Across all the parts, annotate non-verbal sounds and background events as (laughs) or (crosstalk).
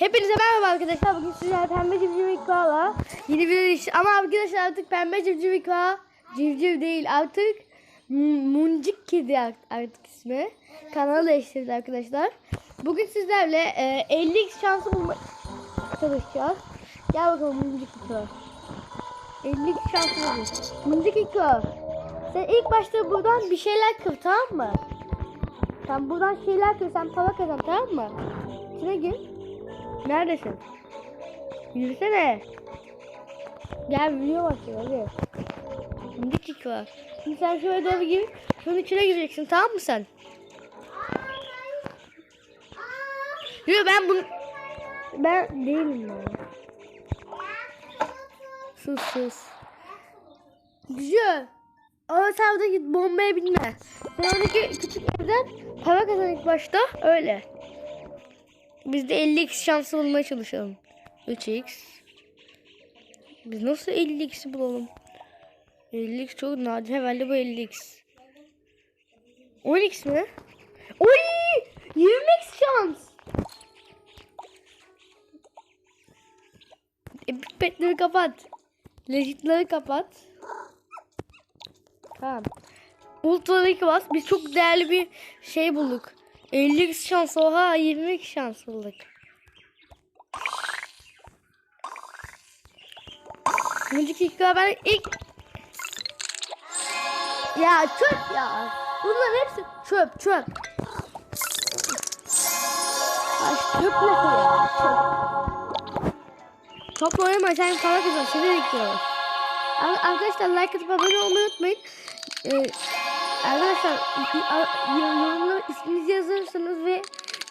Hepinize merhaba arkadaşlar. Bugün sizlerle pembe civciv ikvala yeni bir iş. Ama arkadaşlar artık pembe civciv ikvala civciv değil artık Muncik Kedi art- artık ismi. Kanalı değiştirdi arkadaşlar. Bugün sizlerle e, 50 şansı bulma çalışacağız. Gel bakalım Muncik ikvala. 50 şansı bulacağız. Muncik ikvala. Sen ilk başta buradan bir şeyler kır tamam mı? Sen buradan şeyler kır sen para kazan tamam mı? İçine gir. Neredesin? Yürüsene. Gel video başlıyor hadi. Şimdi kick var. Şimdi sen şöyle doğru gir. Şunun içine gireceksin tamam mı sen? Yürü ben bunu... Ben değilim ya. Sus sus. Güzel. Ama sen oradaki bombaya binme. Sen oradaki küçük evden para kazan ilk başta öyle. Biz de 50x şansı bulmaya çalışalım. 3x. Biz nasıl 50x'i bulalım? 50x çok nadir. Herhalde bu 50x. 10x mi? Oy! 20x şans. Epic petleri kapat. Legitleri kapat. Tamam. Ultra'daki bas. Biz çok değerli bir şey bulduk. 50 şans oha 20 şans bulduk. Önceki ilk ben ilk ya çöp ya. Bunlar hepsi çöp çöp. Ay çöp ne ya çöp. Topla oynama sen para kazan seni bekliyoruz. Ar- Arkadaşlar like atıp abone olmayı unutmayın. Ee, arkadaşlar yorumlara isminizi yazırsanız ve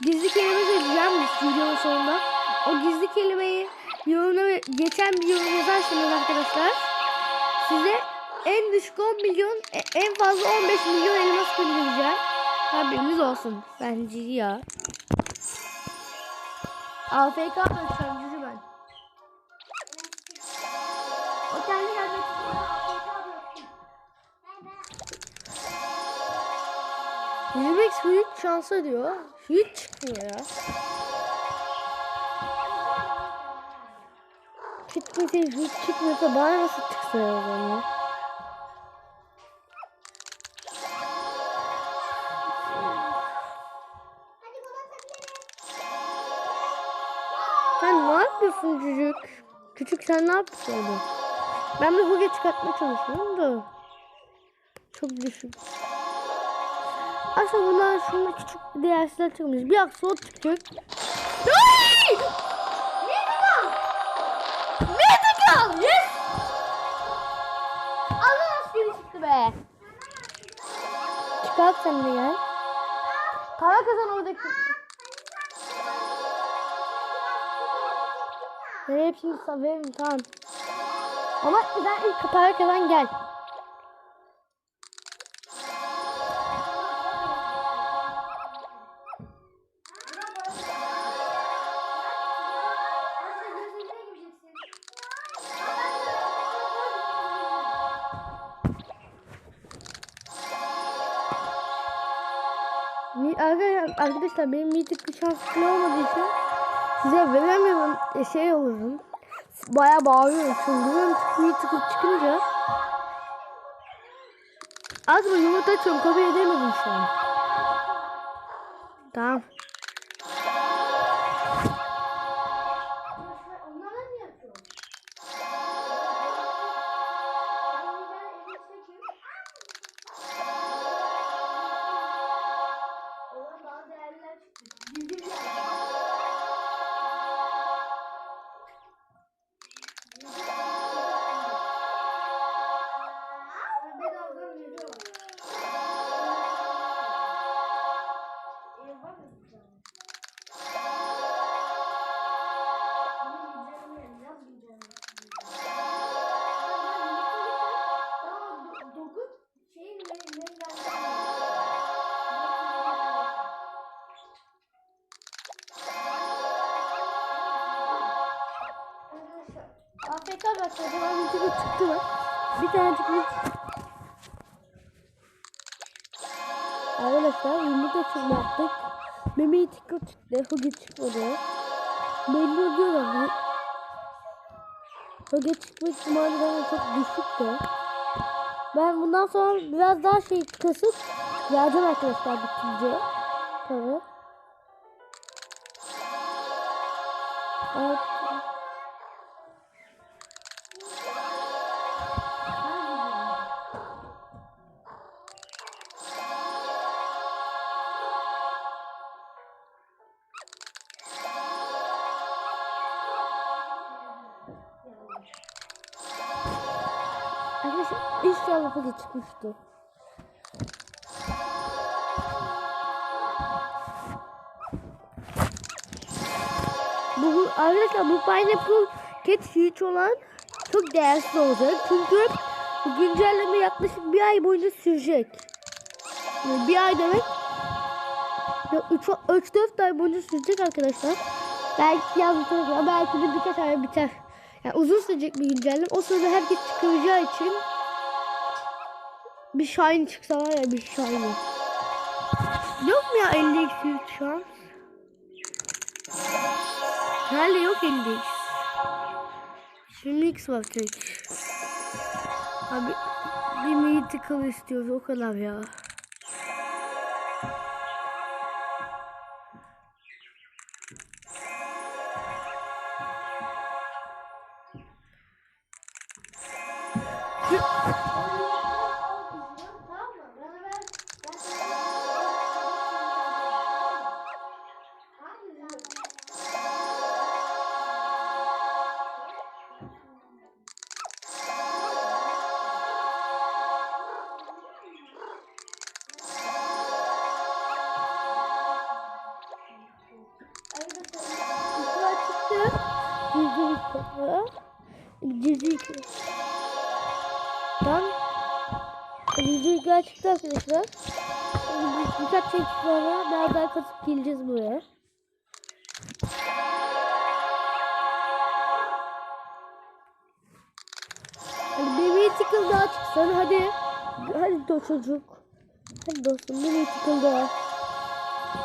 gizli kelime söyleyeceğim videonun sonunda. O gizli kelimeyi yorumlara geçen bir yorum yazarsanız arkadaşlar size en düşük 10 milyon e- en fazla 15 milyon elmas göndereceğim. Haberiniz olsun. Bence ya. AFK arkadaşlar Yürümek hiç şansa diyor. Hiç çıkmıyor ya. Çıkmasa hiç çıkmasa bana nasıl çıksa ya bana? Sen ne yapıyorsun çocuk? Küçük sen ne yapıyorsun orada? Ben de hoca çıkartmaya çalışıyorum da. Çok düşük. Aslında bunlar şunlar küçük diğerler çıkmış. Bir aksolot çıkacak. Ay! Medical! Medical! Yes! Allah askeri çıktı be. Çıkart sen de gel. Para kazan oradaki. Ben hepsini severim tamam. Ama sen ilk para kazan gel. Arkadaşlar, benim mitik bir şansım olmadığı için size veremiyorum e, şey olurum. Baya bağırıyorum çıldırıyorum mitik çıkınca. Az mı yumurta açıyorum kabul edemedim şu an. Tamam. AFK başladı. Ben bir tıkı çıktı? Bir tane tıkı Arkadaşlar yumurta çıkma yaptık. Memeyi tıkı çıktı. Hugi çıkmadı. belli oluyorlar. Öge çıkma ihtimali bana çok düşük de. Ben bundan sonra biraz daha şey kasıp geleceğim arkadaşlar bitince. Tabii. Evet. Çıkmıştı. Bu arkadaşlar bu pineapple cat hiç olan çok değersiz olacak. Çünkü bu güncelleme yaklaşık bir ay boyunca sürecek. Yani bir ay demek 3-4 ay boyunca sürecek arkadaşlar. Belki yaz bitene kadar, belki de birkaç ay biter. Yani uzun sürecek bir güncelleme. O sırada herkes çıkaracağı için bir shine çıksa var ya bir shine. Yok mu ya 50 eksi şu an? Herhalde yok 50 x. Şimdi x var tek. Abi bir mythical istiyoruz o kadar ya. arkadaşlar. Birkaç çek sonra daha daha katıp geleceğiz buraya. Hadi bebeği tıkıl daha çıksan hadi. Hadi do çocuk. Hadi dostum bebeği tıkıl daha.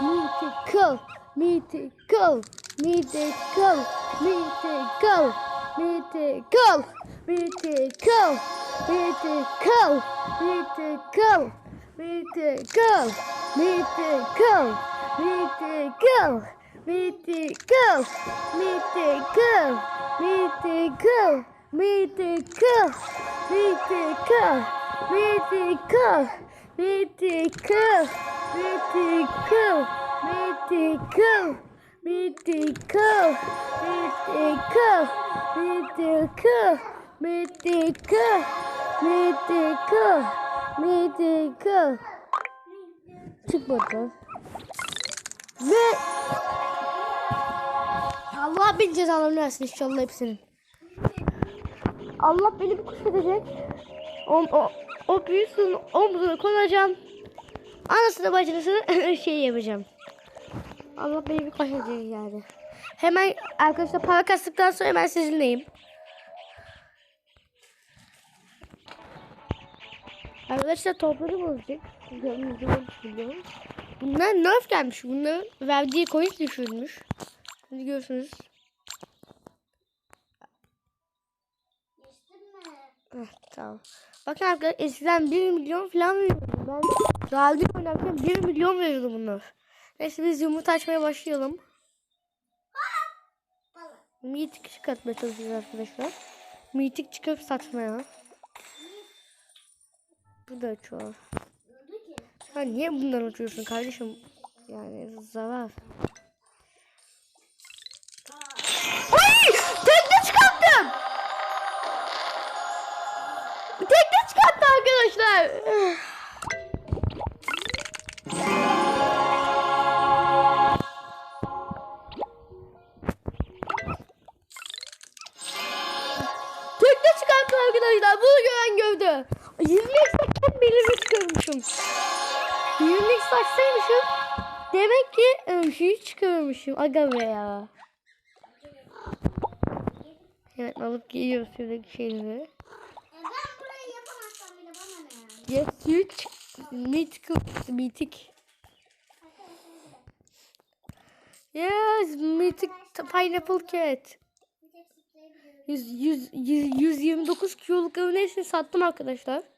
Me tickle, me tickle, me tickle, me tickle, me tickle, me tickle. We need to go. We need to go. We need to go. We need to go. We need go. We need go. We need go. We need go. We need go. We need go. We need go. We need go. We need go. We need go. Mythical, mythical, mythical, mythical. Çıkmadı. Ve Allah bin cezalarını versin inşallah hepsinin. Allah beni bir kuş edecek. O, o, o büyüsün omzuna konacağım. Anasını bacısını (laughs) şey yapacağım. Allah beni bir kuş edecek yani. Hemen arkadaşlar para kastıktan sonra hemen sizinleyim. Arkadaşlar toprağı bozacak. Bunlar nerf gelmiş. Bunların verdiği coin düşürmüş. Şimdi görüyorsunuz. Heh, tamam. Bakın arkadaşlar eskiden 1 milyon falan veriyordum. Ben daha önce oynarken 1 milyon veriyordu bunlar. Neyse biz yumurta açmaya başlayalım. Mitik çıkartmaya çalışıyoruz arkadaşlar. Mitik çıkarıp satmaya. Bu da çok. Ha niye bundan uçuyorsun kardeşim? Yani zarar. Ay! Tekne çıkarttım! Tekne çıkarttı arkadaşlar. 20 saçsaymışım. Demek ki e, şey çıkarmışım. Aga be ya. Evet alıp geliyoruz şuradaki şeyleri. Yes, huge. Mythical. Mythic. Yes, Mythic Pineapple Cat. Bir tek zıplayabiliyorum. 100, 100, 100, 129 kiloluk neyse sattım arkadaşlar.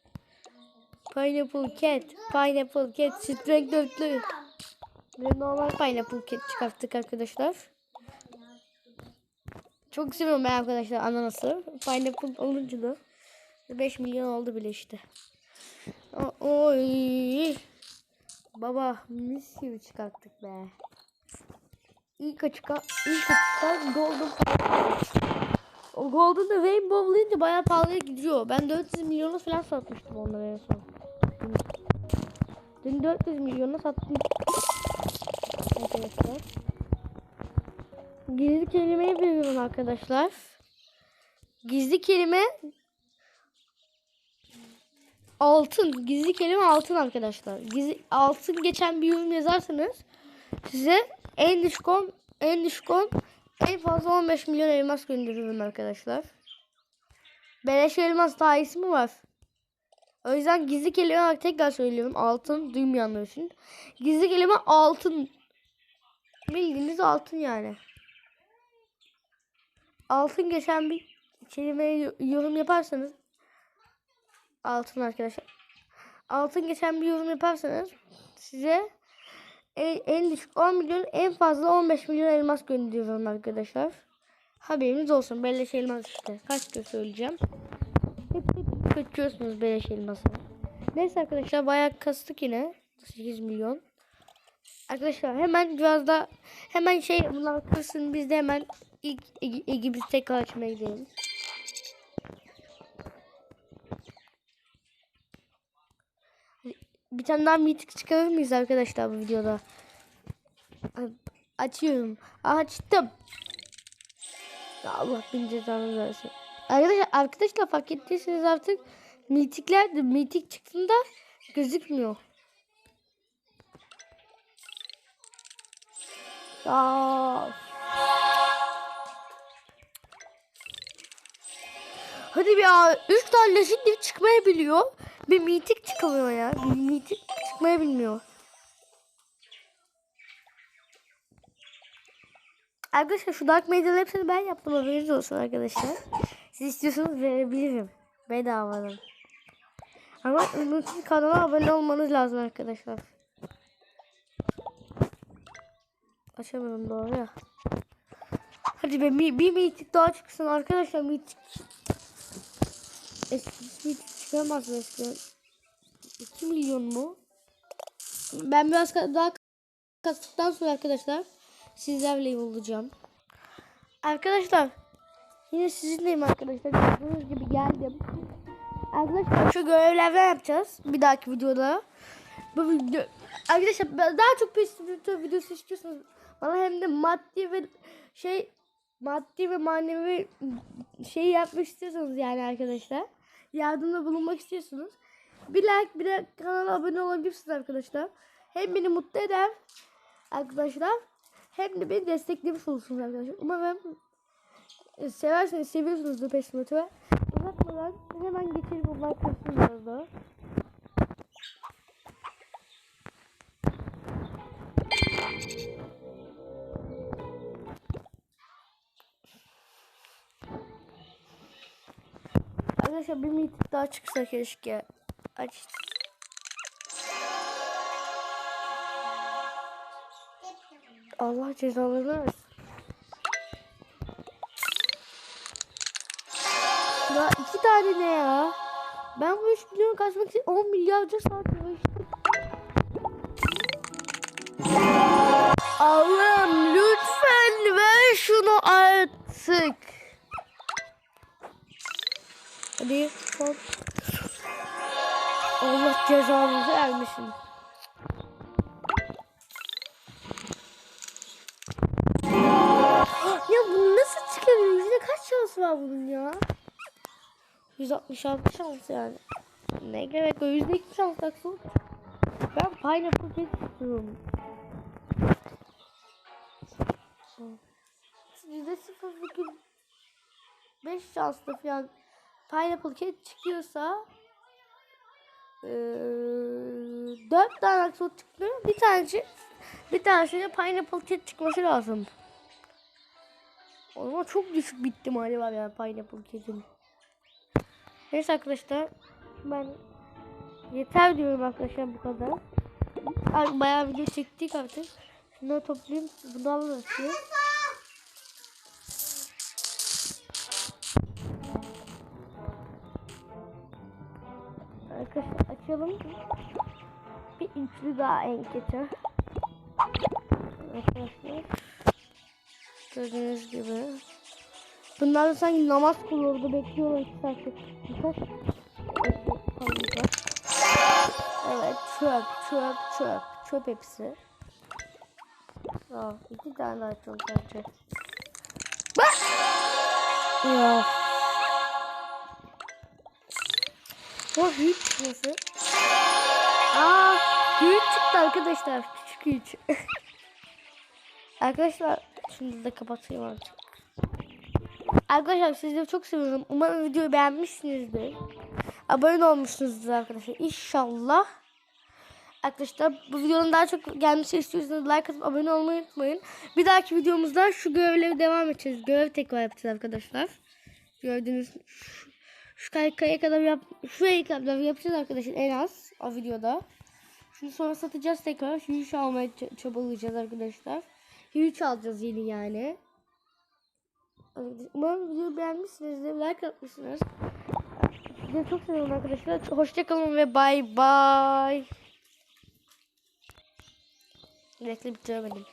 Pineapple Cat, Pineapple Cat, Strength dörtlü. Ve normal Pineapple Cat çıkarttık arkadaşlar. Çok seviyorum ben arkadaşlar ananası. Pineapple olunca da 5 milyon oldu bile işte. Oy. Baba mis gibi çıkarttık be. İlk açıka, ilk açıka Golden o da Rainbow Blade bayağı pahalıya gidiyor. Ben 400 milyona falan satmıştım onları en son. Dün 400 milyona sattım. Arkadaşlar. Gizli kelimeyi biliyorum arkadaşlar. Gizli kelime altın. Gizli kelime altın arkadaşlar. Gizli, altın geçen bir yorum yazarsanız size en düşük on, en düşük on, en fazla 15 milyon elmas gönderiyorum arkadaşlar. Beleş elmas daha ismi var. O yüzden gizli kelime olarak tekrar söylüyorum. Altın duymayanlar için. Gizli kelime altın. Bildiğiniz altın yani. Altın geçen bir kelimeye yorum yaparsanız altın arkadaşlar. Altın geçen bir yorum yaparsanız size en, en düşük 10 milyon en fazla 15 milyon elmas gönderiyorum arkadaşlar. Haberiniz olsun. Beleş elmas işte. Kaç kez söyleyeceğim. Hep (laughs) hep kaçıyorsunuz beleş elması. Neyse arkadaşlar bayağı kastık yine. 8 milyon. Arkadaşlar hemen biraz da hemen şey bunlar kırsın biz de hemen ilk ilgimiz tekrar açmaya gidelim. Bir tane daha mitik çıkarır mıyız arkadaşlar bu videoda? Açıyorum. Açtım. Allah bin cezanı versin. Arkadaşlar, arkadaşlar fark ettiyseniz artık mitikler de mitik çıktığında gözükmüyor. Ya. Hadi ya. Üç tane leşit çıkmayabiliyor. Bir mitik çıkamıyor ya. Bir mitik çıkmayı bilmiyor. Arkadaşlar şu Dark Maiden'ın hepsini ben yaptım haberiniz olsun arkadaşlar. Siz istiyorsanız verebilirim. Bedavadan. Ama unutun kanala abone olmanız lazım arkadaşlar. Açamadım doğru ya. Hadi be bir, bir mitik daha çıksın arkadaşlar mitik. Eski mitik çıkamaz mı eskiden? 2 milyon mu? Ben biraz daha kastıktan sonra arkadaşlar sizlerle olacağım. Arkadaşlar yine sizinleyim arkadaşlar. Gördüğünüz gibi geldim. Arkadaşlar şu görevlerden yapacağız bir dahaki videoda. Bu video arkadaşlar daha çok pesimitör videosu istiyorsanız bana hem de maddi ve şey maddi ve manevi şey yapmak istiyorsanız yani arkadaşlar yardımda bulunmak istiyorsunuz. Bir like bir de kanala abone olabilirsiniz arkadaşlar. Hem beni mutlu eder arkadaşlar hem de beni desteklemiş olursunuz arkadaşlar. Umarım e, severseniz seviyorsunuzdur pesimitörü. Uzatmadan hemen bunlar kursun biraz daha. Arkadaşlar bir mitik daha çıksa keşke. Aç. Allah cezalarını. Ya iki tane ne ya? Ben bu 3 milyon kaçmak için 10 milyarca saat uğraştım. Allah'ım lütfen ver şunu artık. Hadi son. Allah cezanızı vermesin. (gasps) Ya bunu nasıl çıkarıyor? Yüzde kaç şans var bunun ya? 166 şans yani. Ne gerek o yüzde iki şans taksın. Ben pineapple cake istiyorum. Yüzde sıfır virgül beş şansla falan pineapple cake çıkıyorsa eee, dört tane aksot çıkıyor. Bir tanesi Bir tanesine pineapple kit çıkması lazım. O zaman çok düşük bitti mali var ya pineapple kit'in. Neyse arkadaşlar ben yeter diyorum arkadaşlar bu kadar. Ay, Bayağı video çektik artık. Şunları toplayayım. Bunu alırız. ya. Arkadaşlar açalım. Bir üçlü daha en kötü. Arkadaşlar. Gördüğünüz gibi. Bunlar da sanki namaz kılıyordu. Bekliyorlar iki saattir. Evet çöp çöp çöp. Çöp hepsi. Aa, iki tane daha çok gerçek. Bak! Ya. O hiç nasıl? Aa, büyük çıktı arkadaşlar. Küçük hiç. (laughs) arkadaşlar şimdi de kapatayım artık. Arkadaşlar sizleri çok seviyorum. Umarım videoyu beğenmişsinizdir. Abone olmuşsunuzdur arkadaşlar. İnşallah. Arkadaşlar bu videonun daha çok gelmesi istiyorsanız like atıp abone olmayı unutmayın. Bir dahaki videomuzda şu görevleri devam edeceğiz. Görev tekrar yapacağız arkadaşlar. Gördüğünüz şu, şu kaykaya kadar yap şuraya kadar yapacağız arkadaşlar en az o videoda. Şunu sonra satacağız tekrar. Huge almaya çabalayacağız arkadaşlar. Huge alacağız yeni yani. Umarım videoyu beğenmişsinizdir. Like atmışsınız. Sizi çok seviyorum arkadaşlar. Hoşçakalın ve bay bay. Bekle bitiremedim.